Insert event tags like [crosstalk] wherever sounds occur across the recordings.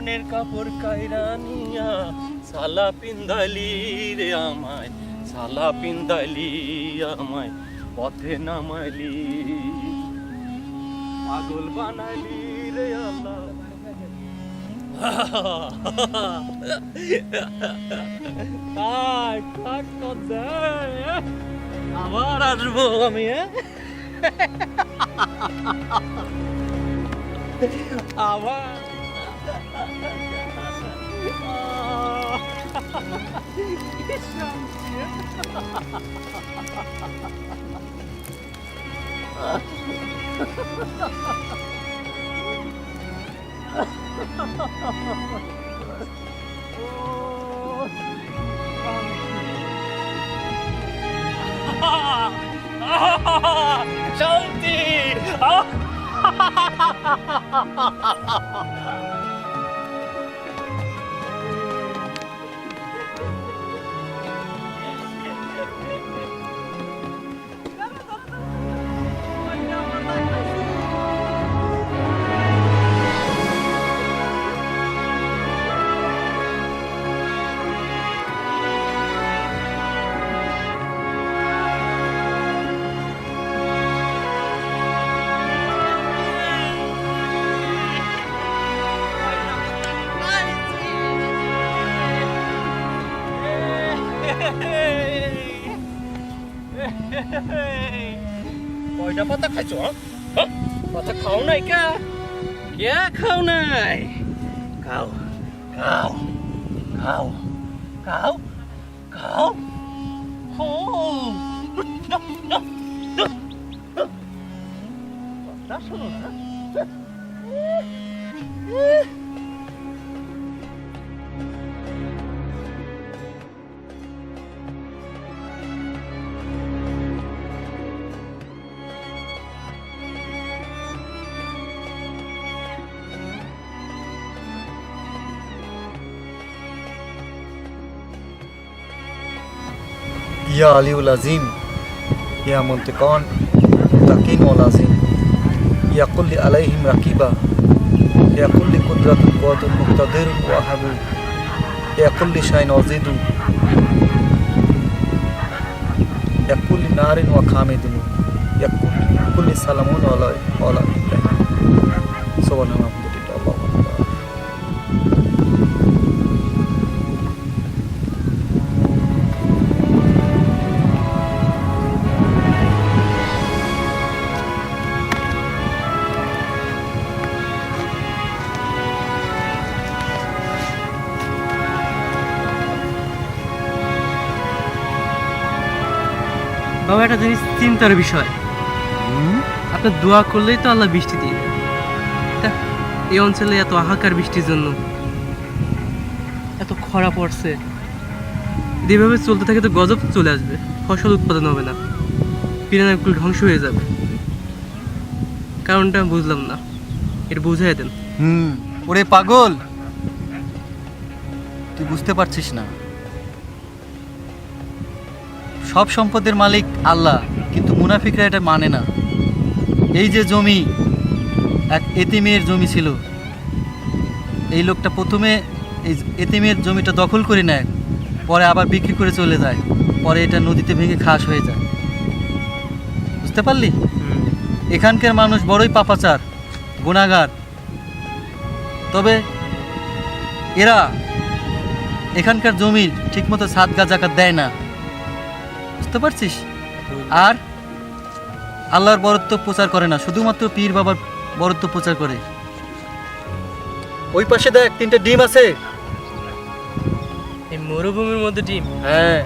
পরনের কাপড় কাইরা নিয়া সালা পিন্দালি রে আমায় সালা পিন্দালি আমায়, পথে নামালি পাগল বানালি রে আল্লাহ। তাই থাক তো দে। আবার আসব আমি হ্যাঁ? আবার কি শান্তি, হ্যাঁ? শান্তি কয়টা পাতা খাইছো হ্যাঁ? nó bắt tắc khai chỗ. Bắt tắc khẩu này cơ. Kia khâu này. Khâu khâu khâu khâu khâu. Khâu nó nó nó nó. Nó nó ইয়া আলিউল আজিম, ইয়া মন্তেকন তাকিন ওল আজিম। ইয়াকুল্লি আলাইহিম রাকিবা। ইয়াকুল্লি কুদরাত কুয়াতুল মুক্তাদের ওয়াহাবু ইয়াকুল্লি শাইন অজিদু ইয়াকুল্লি নারিন ওয়া খামিদুন। ইয়াকুল্লি সালামুন ওয়ালা ওয়ালা সোবান একটা জিনিস চিন্তার বিষয়। আপনার দোয়া করলেই তো আল্লাহ বৃষ্টি দিয়ে দেয়। এই অঞ্চলে এত হাহাকার বৃষ্টির জন্য এত খরা পড়ছে। যদি এভাবে চলতে থাকে তো গজব চলে আসবে। ফসল উৎপাদন হবে না। পিরানাগুলো ধ্বংস হয়ে যাবে। কারণটা বুঝলাম না। এটা বুঝাই দেন। হুম ওরে পাগল! তুই বুঝতে পারছিস না। সব সম্পদের মালিক আল্লাহ কিন্তু মুনাফিকরা এটা মানে না। এই যে জমি এক এতিমের জমি ছিল এই লোকটা প্রথমে এই এতিমের জমিটা দখল করে নেয় পরে আবার বিক্রি করে চলে যায় পরে এটা নদীতে ভেঙে খাস হয়ে যায়। বুঝতে পারলি? এখানকার মানুষ বড়ই পাপাচার গুণাগার। তবে এরা এখানকার জমির ঠিকমতো সাত গাছ জাকাত দেয় না। বুঝতে পারছিস? আর আল্লাহর বরত্ব প্রচার করে না শুধুমাত্র পীর বাবার বরত্ব প্রচার করে। ওই পাশে দেখ তিনটে ডিম আছে। এই মরুভূমির মধ্যে ডিম? হ্যাঁ।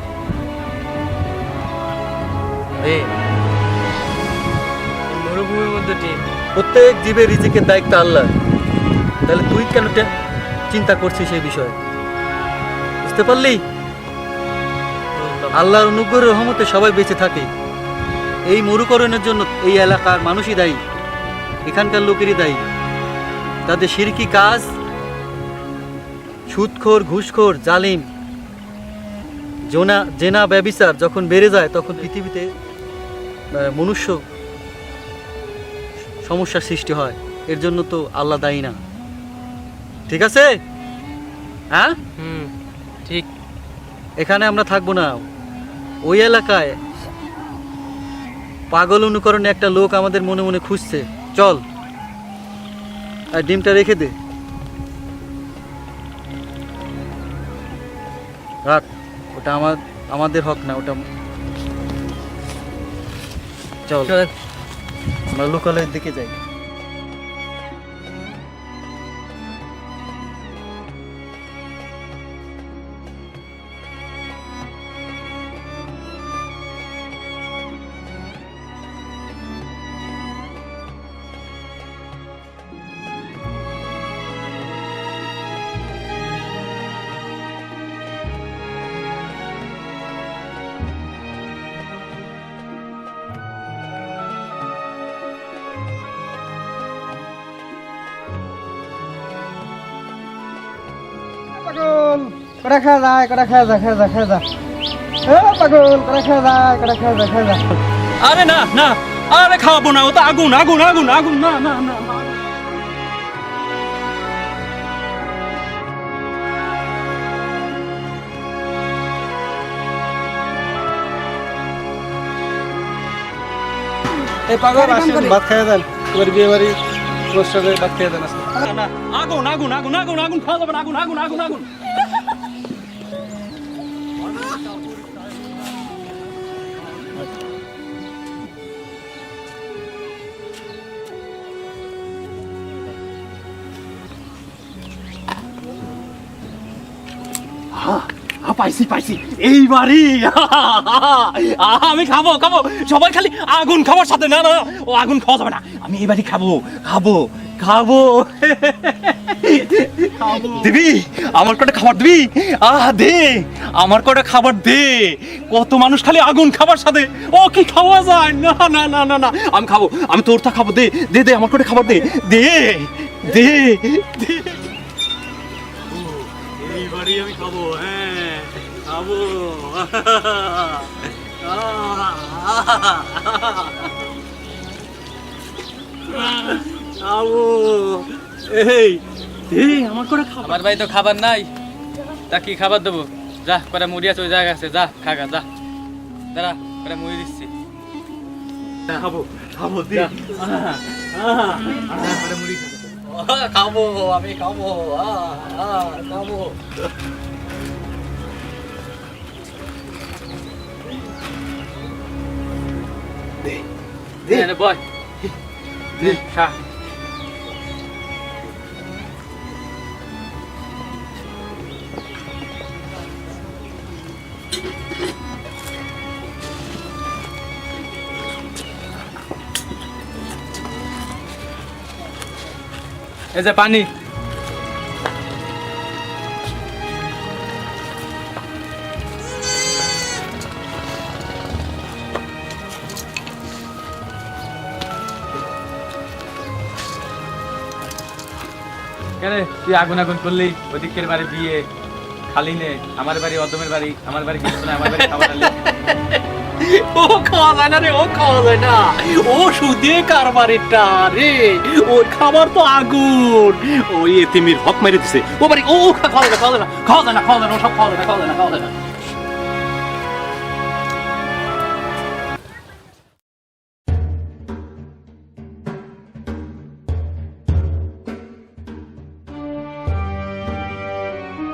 মরুভূমির মধ্যে ডিম? প্রত্যেক জীবের রিজিকের দায়িত্ব আল্লাহ তাহলে তুই কেন চিন্তা করছিস এই বিষয়ে? বুঝতে পারলি? আল্লাহর অনুগ্রহের রহমতে সবাই বেঁচে থাকে। এই মরুকরণের জন্য এই এলাকার মানুষই দায়ী এখানকার লোকেরই দায়ী। তাদের সিরকি কাজ সুদখোর ঘুষখোর জালিম জোনা জেনা ব্যবিচার যখন বেড়ে যায় তখন পৃথিবীতে মনুষ্য সমস্যার সৃষ্টি হয়। এর জন্য তো আল্লাহ দায়ী না। ঠিক আছে? হ্যাঁ? ঠিক। এখানে আমরা থাকব না। ওই এলাকায় পাগল অনুকরণে একটা লোক আমাদের মনে মনে খুঁজছে। চল। আর ডিমটা রেখে দে। রাখ ওটা আমার আমাদের হক না ওটা চল। আমরা লোকালয়ের দিকে যাই। কটা খাওয়া যায় কটা খাওয়া যায় খাওয়া যায় খাওয়া যায়। এ পাগল কটা খাওয়া যায় কটা খাওয়া যায় খাওয়া যায়। আরে না না আরে খাব না ও তো আগুন আগুন আগুন আগুন না না না না। এই পাগল আসেন ভাত খাইয়ে দেন। এবার বিয়ে বাড়ি অনুষ্ঠানে ভাত খাইয়ে দেন আসেন। না, না, আগুন আগুন আগুন আগুন আগুন খাওয়া যাবে আগুন আগুন আগুন আগুন। পাইছি পাইছি। এইবারই। আমি খাব খাব। সবাই খালি আগুন খাবার সাথে। না না ও আগুন খাওয়া যাবে না। আমি এইবারই খাব খাব খাব। দিবি, আমার কটা খাবার দিবি? আহ, দে, আমার কটা খাবার দে। কত মানুষ খালি আগুন খাবার সাথে। ও, কি খাওয়া যায়? না না না না না, আমি খাব, আমি তোরটা খাব, দে দে দে, আমার কটা খাবার দে দে দে দে। এইবারই আমি খাব হ্যাঁ খাব। খাব। এই এই আমার করে খাবার। আমার বাড়ি তো খাবার নাই। তা কি খাবার দেবো? যা কটা মুড়ি আছে ওই জায়গা আছে যা খাগা যা। দাঁড়া কটা মুড়ি দিচ্ছি। খাব খাব দে। খাব। আমি খাব আহ, আহ, খাব দে বয় দে খা এই যে পানি কেন, তুই আগুন আগুন করলি, ওদিকের বাড়ি বিয়ে, খালি নে, আমার বাড়ি অদমের বাড়ি, আমার বাড়ি কিছু না, আমার বাড়ি খাবার। [laughs] ও খাওয়া যায় না রে, ও খাওয়া যায় না। ও সুদে কারবারিটা রে, ওর খাবার তো আগুন। ওই এতিমির হক মেরে দিছে। ও বাড়ি ও, খাওয়া যায় না, খাওয়া যায় না, খাওয়া যায় না, খাওয়া যায় না, ও সব খাওয়া যায় না, খাওয়া যায় না, খাওয়া যায় না।